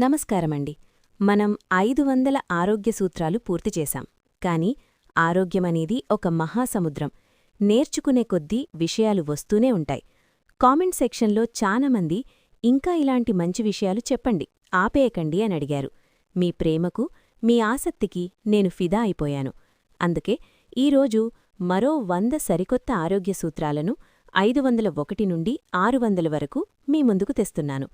నమస్కారమండి. మనం ఐదు వందల ఆరోగ్య సూత్రాలు పూర్తి చేశాం. కాని ఆరోగ్యమనేది ఒక మహాసముద్రం. నేర్చుకునే కొద్దీ విషయాలు వస్తూనే ఉంటాయి. కామెంట్ సెక్షన్లో చాలామంది ఇంకా ఇలాంటి మంచి విషయాలు చెప్పండి. ఆపేయకండి అని అడిగారు. మీ ప్రేమకు మీ ఆసక్తికి నేను ఫిదా అయిపోయాను. అందుకే ఈరోజు మరో వంద సరికొత్త ఆరోగ్య సూత్రాలను ఐదు వందల ఒకటి నుండి ఆరు వందల వరకు మీ ముందుకు తెస్తున్నాను.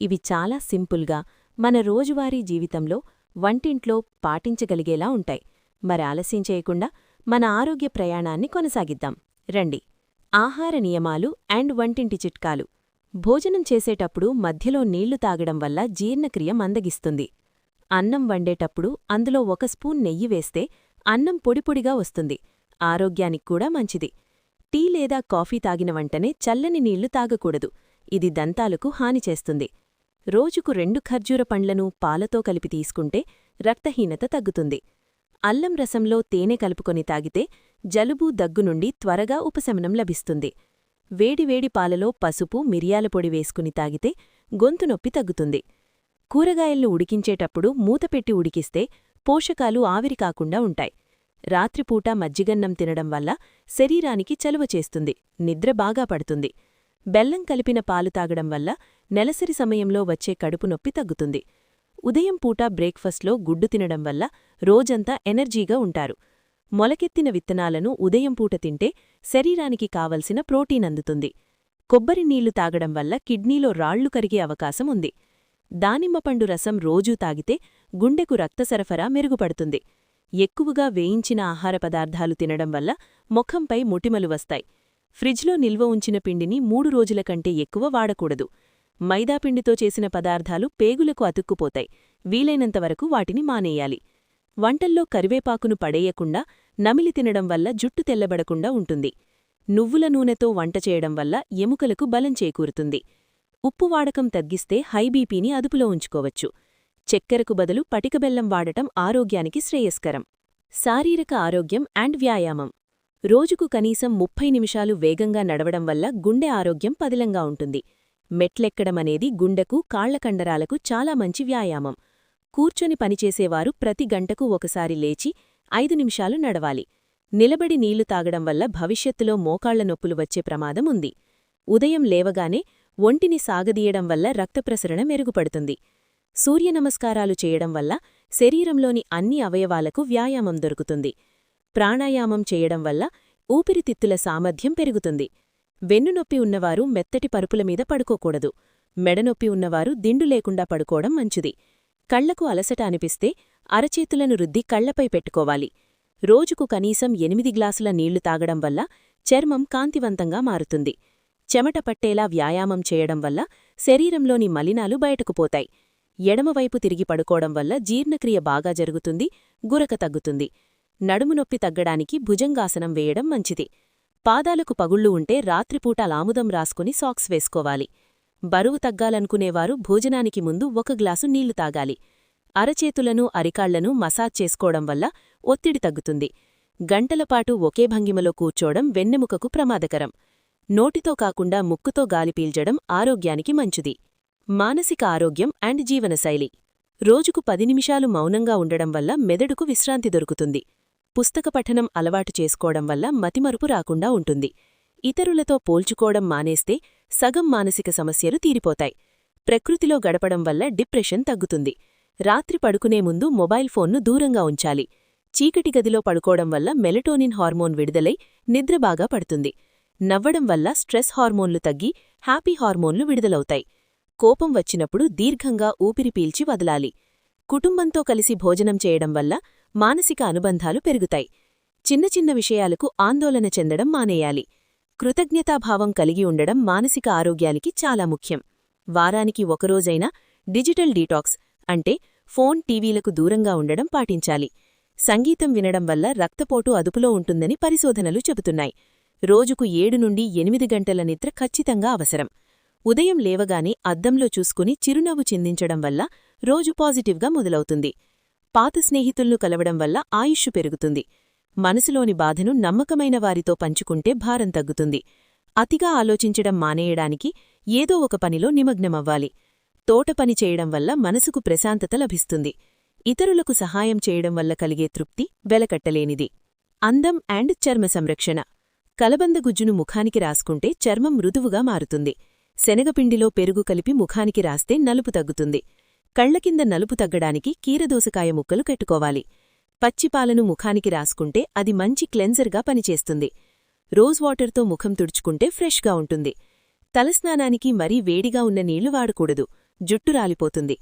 ఇవి చాలా సింపుల్గా మన రోజువారీ జీవితంలో వంటింట్లో పాటించగలిగేలా ఉంటాయి. మరి ఆలస్యం చేయకుండా మన ఆరోగ్య ప్రయాణాన్ని కొనసాగిద్దాం. రండి. ఆహార నియమాలు అండ్ వంటింటి చిట్కాలు. భోజనం చేసేటప్పుడు మధ్యలో నీళ్ళు తాగడం వల్ల జీర్ణక్రియ మందగిస్తుంది. అన్నం వండేటప్పుడు అందులో ఒక స్పూన్ నెయ్యి వేస్తే అన్నం పొడిపొడిగా వస్తుంది. ఆరోగ్యానికి కూడా మంచిది. టీ లేదా కాఫీ తాగిన వెంటనే చల్లని నీళ్ళు తాగకూడదు. ఇది దంతాలకు హాని చేస్తుంది. రోజుకు రెండు ఖర్జూర పండ్లను పాలతో కలిపి తీసుకుంటే రక్తహీనత తగ్గుతుంది. అల్లం రసంలో తేనె కలుపుకొని తాగితే జలుబు దగ్గు నుండి త్వరగా ఉపశమనం లభిస్తుంది. వేడివేడి పాలలో పసుపు మిరియాల పొడి వేసుకుని తాగితే గొంతు నొప్పి తగ్గుతుంది. కూరగాయల్ని ఉడికించేటప్పుడు మూతపెట్టి ఉడికిస్తే పోషకాలు ఆవిరి కాకుండా ఉంటాయి. రాత్రిపూట మజ్జిగన్నం తినడం వల్ల శరీరానికి చలువ చేస్తుంది నిద్ర బాగా పడుతుంది. బెల్లం కలిపిన పాలు తాగడం వల్ల నెలసరి సమయంలో వచ్చే కడుపు నొప్పి తగ్గుతుంది. ఉదయం పూట బ్రేక్ఫాస్ట్లో గుడ్డు తినడం వల్ల రోజంతా ఎనర్జీగా ఉంటారు. మొలకెత్తిన విత్తనాలను ఉదయం పూట తింటే శరీరానికి కావలసిన ప్రోటీన్ అందుతుంది. కొబ్బరి నీళ్ళు తాగడం వల్ల కిడ్నీలో రాళ్ళు కరిగే అవకాశం ఉంది. దానిమ్మపండు రసం రోజూ తాగితే గుండెకు రక్త సరఫరా మెరుగుపడుతుంది. ఎక్కువగా వేయించిన ఆహార పదార్థాలు తినడం వల్ల ముఖంపై ముటిమలు వస్తాయి. ఫ్రిడ్జ్లో నిల్వ ఉంచిన పిండిని మూడు రోజుల కంటే ఎక్కువ వాడకూడదు. మైదాపిండితో చేసిన పదార్థాలు పేగులకు అతుక్కుపోతాయి. వీలైనంతవరకు వాటిని మానేయాలి. వంటల్లో కరివేపాకును పడేయకుండా నమిలి తినడం వల్ల జుట్టు తెల్లబడకుండా ఉంటుంది. నువ్వుల నూనెతో వంట చేయడం వల్ల ఎముకలకు బలం చేకూరుతుంది. ఉప్పు వాడకం తగ్గిస్తే హైబీపీని అదుపులో ఉంచుకోవచ్చు. చెక్కెరకు బదులు పటికబెల్లం వాడటం ఆరోగ్యానికి శ్రేయస్కరం. శారీరక ఆరోగ్యం అండ్ వ్యాయామం. రోజుకు కనీసం ముప్పై నిమిషాలు వేగంగా నడవడం వల్ల గుండె ఆరోగ్యం పదిలంగా ఉంటుంది. మెట్లెక్కడమనేది గుండెకు కాళ్ళకండరాలకు చాలా మంచి వ్యాయామం. కూర్చొని పనిచేసేవారు ప్రతి గంటకు ఒకసారి లేచి ఐదు నిమిషాలు నడవాలి. నిలబడి నీళ్ళు తాగడం వల్ల భవిష్యత్తులో మోకాళ్ళ నొప్పులు వచ్చే ప్రమాదం ఉంది. ఉదయం లేవగానే ఒంటిని సాగదీయడం వల్ల రక్తప్రసరణ మెరుగుపడుతుంది. సూర్యనమస్కారాలు చేయడం వల్ల శరీరంలోని అన్ని అవయవాలకు వ్యాయామం దొరుకుతుంది. ప్రాణాయామం చేయడం వల్ల ఊపిరితిత్తుల సామర్థ్యం పెరుగుతుంది. వెన్నునొప్పి ఉన్నవారు మెత్తటి పరుపుల మీద పడుకోకూడదు. మెడనొప్పి ఉన్నవారు దిండు లేకుండా పడుకోవడం మంచిది. కళ్ళకు అలసట అనిపిస్తే అరచేతులను రుద్ది కళ్ళపై పెట్టుకోవాలి. రోజుకు కనీసం ఎనిమిది గ్లాసుల నీళ్ళు తాగడం వల్ల చర్మం కాంతివంతంగా మారుతుంది. చెమట పట్టేలా వ్యాయామం చేయడం వల్ల శరీరంలోని మలినాలు బయటకుపోతాయి ఎడమవైపు తిరిగి పడుకోవడం వల్ల జీర్ణక్రియ బాగా జరుగుతుంది గురక తగ్గుతుంది. నడుము నొప్పి తగ్గడానికి భుజంగాసనం వేయడం మంచిది. పాదాలకు పగుళ్ళు ఉంటే రాత్రిపూట లాముదం రాసుకుని సాక్స్ వేసుకోవాలి. బరువు తగ్గాలనుకునేవారు భోజనానికి ముందు ఒక గ్లాసు నీళ్ళు తాగాలి. అరచేతులను అరికాళ్ళను మసాజ్ చేసుకోవడం వల్ల ఒత్తిడి తగ్గుతుంది. గంటలపాటు ఒకే భంగిమలో కూర్చోవడం వెన్నెముకకు ప్రమాదకరం. నోటితో కాకుండా ముక్కుతో గాలి పీల్చడం ఆరోగ్యానికి మంచిది. మానసిక ఆరోగ్యం అండ్ జీవనశైలి. రోజుకు పది నిమిషాలు మౌనంగా ఉండడం వల్ల మెదడుకు విశ్రాంతి దొరుకుతుంది. పుస్తక పఠనం అలవాటు చేసుకోవడం వల్ల మతిమరుపు రాకుండా ఉంటుంది. ఇతరులతో పోల్చుకోవడం మానేస్తే సగం మానసిక సమస్యలు తీరిపోతాయి. ప్రకృతిలో గడపడం వల్ల డిప్రెషన్ తగ్గుతుంది. రాత్రి పడుకునే ముందు మొబైల్ ఫోన్ను దూరంగా ఉంచాలి. చీకటి గదిలో పడుకోవడం వల్ల మెలటోనిన్ హార్మోన్ విడుదలై నిద్ర బాగా పడుతుంది. నవ్వడం వల్ల స్ట్రెస్ హార్మోన్లు తగ్గి హ్యాపీ హార్మోన్లు విడుదలవుతాయి. కోపం వచ్చినప్పుడు దీర్ఘంగా ఊపిరి పీల్చి వదలాలి. కుటుంబంతో కలిసి భోజనం చేయడం వల్ల మానసిక అనుబంధాలు పెరుగుతాయి. చిన్న చిన్న విషయాలకు ఆందోళన చెందడం మానేయాలి. కృతజ్ఞతాభావం కలిగి ఉండడం మానసిక ఆరోగ్యానికి చాలా ముఖ్యం. వారానికి ఒకరోజైనా డిజిటల్ డీటాక్స్ అంటే ఫోన్ టీవీలకు దూరంగా ఉండడం పాటించాలి. సంగీతం వినడం వల్ల రక్తపోటు అదుపులో ఉంటుందని పరిశోధనలు చెబుతున్నాయి. రోజుకు ఏడు నుండి ఎనిమిది గంటల నిద్ర ఖచ్చితంగా అవసరం. ఉదయం లేవగానే అద్దంలో చూసుకుని చిరునవ్వు చిందించడం వల్ల రోజు పాజిటివ్గా మొదలవుతుంది. పాత స్నేహితులను కలవడం వల్ల ఆయుష్షు పెరుగుతుంది. మనసులోని బాధను నమ్మకమైన వారితో పంచుకుంటే భారం తగ్గుతుంది. అతిగా ఆలోచించడం మానేయడానికి ఏదో ఒక పనిలో నిమగ్నమవ్వాలి. తోట పని చేయడం వల్ల మనసుకు ప్రశాంతత లభిస్తుంది. ఇతరులకు సహాయం చేయడం వల్ల కలిగే తృప్తి వెలకట్టలేనిది. అందం అండ్ చర్మ సంరక్షణ. కలబంద గుజ్జును ముఖానికి రాసుకుంటే చర్మం మృదువుగా మారుతుంది. శనగపిండిలో పెరుగు కలిపి ముఖానికి రాస్తే నలుపు తగ్గుతుంది. కళ్ళకింద నలుపు తగ్గడానికి కీరదోసకాయ ముక్కలు కట్టుకోవాలి పచ్చిపాలను ముఖానికి రాసుకుంటే అది మంచి క్లెన్జర్గా పనిచేస్తుంది. రోజ్ వాటర్తో ముఖం తుడుచుకుంటే ఫ్రెష్గా ఉంటుంది. తలస్నానానికి మరీ వేడిగా ఉన్న నీళ్ళు వాడకూడదు. జుట్టు రాలిపోతుంది.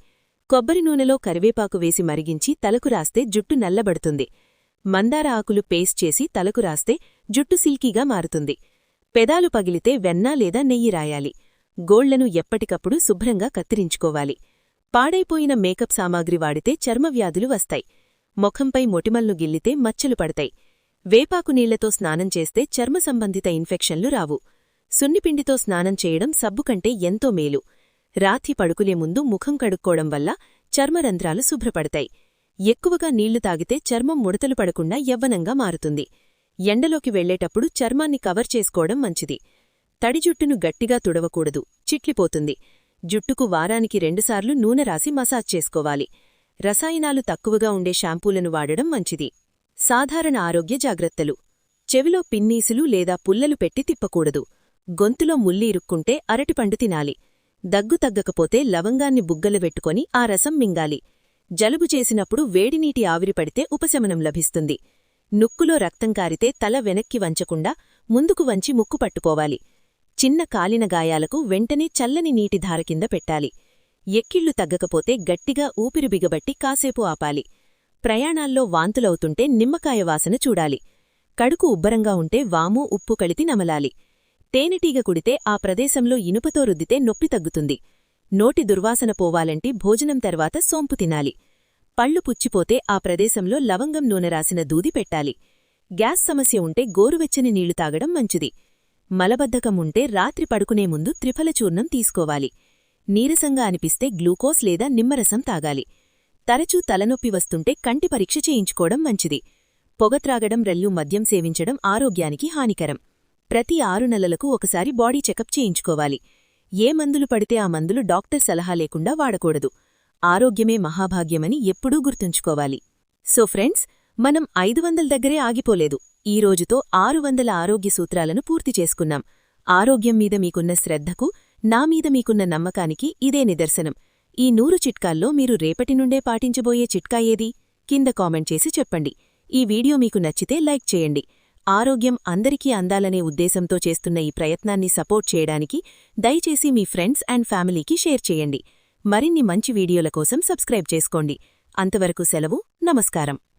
కొబ్బరి నూనెలో కరివేపాకు వేసి మరిగించి తలకు రాస్తే జుట్టు నల్లబడుతుంది. మందార ఆకులు పేస్ట్ చేసి తలకు రాస్తే జుట్టు సిల్కీగా మారుతుంది. పెదాలు పగిలితే వెన్న లేదా నెయ్యి రాయాలి. గోళ్ళను ఎప్పటికప్పుడు శుభ్రంగా కత్తిరించుకోవాలి. పాడైపోయిన మేకప్ సామాగ్రి వాడితే చర్మవ్యాధులు వస్తాయి. ముఖంపై మొటిమల్ను గిల్లితే మచ్చలు పడతాయి. వేపాకు నీళ్ళతో స్నానం చేస్తే చర్మ సంబంధిత ఇన్ఫెక్షన్లు రావు. సున్నిపిండితో స్నానం చేయడం సబ్బు కంటే ఎంతో మేలు. రాత్రి పడుకునే ముందు ముఖం కడుక్కోవడం వల్ల చర్మరంధ్రాలు శుభ్రపడతాయి. ఎక్కువగా నీళ్ళు తాగితే చర్మం ముడతలు పడకుండా యవ్వనంగా మారుతుంది. ఎండలోకి వెళ్ళేటప్పుడు చర్మాన్ని కవర్ చేసుకోవడం మంచిది. తడి జుట్టును గట్టిగా తుడవకూడదు. చిట్లిపోతుంది. జుట్టుకు వారానికి రెండుసార్లు నూనె రాసి మసాజ్ చేసుకోవాలి. రసాయనాలు తక్కువగా ఉండే షాంపూలను వాడడం మంచిది. సాధారణ ఆరోగ్య జాగ్రత్తలు. చెవిలో పిన్నీసులు లేదా పుల్లలు పెట్టి తిప్పకూడదు. గొంతులో ముల్లి ఇరుక్కుంటే అరటిపండు తినాలి. దగ్గు తగ్గకపోతే లవంగాన్ని బుగ్గలు పెట్టుకొని ఆ రసం మింగాలి. జలుబు చేసినప్పుడు వేడినీటి ఆవిరి పడితే ఉపశమనం లభిస్తుంది. నుక్కులో రక్తం కారితే తల వెనక్కి వంచకుండా ముందుకు వంచి ముక్కు పట్టుకోవాలి. చిన్న కాలిన గాయాలకు వెంటనే చల్లని నీటిధార కింద పెట్టాలి. ఎక్కిళ్ళు తగ్గకపోతే గట్టిగా ఊపిరి బిగబట్టి కాసేపు ఆపాలి. ప్రయాణాల్లో వాంతులవుతుంటే నిమ్మకాయ వాసన చూడాలి. కడుకు ఉబ్బరంగా ఉంటే వాము ఉప్పు కలితి నమలాలి. తేనెటీగ కుడితే ఆ ప్రదేశంలో ఇనుపతో రుద్దితే నొప్పి తగ్గుతుంది. నోటి దుర్వాసన పోవాలంటే భోజనం తర్వాత సోంపు తినాలి. పళ్ళు పుచ్చిపోతే ఆ ప్రదేశంలో లవంగం నూనె రాసిన దూది పెట్టాలి. గ్యాస్ సమస్య ఉంటే గోరువెచ్చని నీళ్ళు తాగడం మంచిది. మలబద్ధకం ఉంటే రాత్రి పడుకునే ముందు త్రిఫల చూర్ణం తీసుకోవాలి. నీరసంగా అనిపిస్తే గ్లూకోజ్ లేదా నిమ్మరసం తాగాలి. తరచూ తలనొప్పి వస్తుంటే కంటి పరీక్ష చేయించుకోవడం మంచిది. పొగ త్రాగడం రెల్లు మద్యం సేవించడం ఆరోగ్యానికి హానికరం. ప్రతి ఆరు నెలలకు ఒకసారి బాడీ చెకప్ చేయించుకోవాలి. ఏ మందులు పడితే ఆ మందులు డాక్టర్ సలహా లేకుండా వాడకూడదు. ఆరోగ్యమే మహాభాగ్యమని ఎప్పుడూ గుర్తుంచుకోవాలి. సో ఫ్రెండ్స్ మనం ఐదు వందల దగ్గరే ఆగిపోలేదు. ఈ రోజుతో ఆరు వందల ఆరోగ్య సూత్రాలను పూర్తి చేసుకున్నాం. ఆరోగ్యం మీద మీకున్న శ్రద్ధకు నా మీద మీకున్న నమ్మకానికి ఇదే నిదర్శనం. ఈ నూరు చిట్కాల్లో మీరు రేపటి నుండే పాటించబోయే చిట్కా ఏది? కింద కామెంట్ చేసి చెప్పండి. ఈ వీడియో మీకు నచ్చితే లైక్ చేయండి. ఆరోగ్యం అందరికీ అందాలనే ఉద్దేశంతో చేస్తున్న ఈ ప్రయత్నాన్ని సపోర్ట్ చేయడానికి దయచేసి మీ ఫ్రెండ్స్ అండ్ ఫ్యామిలీకి షేర్ చేయండి. మరిన్ని మంచి వీడియోల కోసం సబ్స్క్రైబ్ చేసుకోండి. అంతవరకు సెలవు నమస్కారం.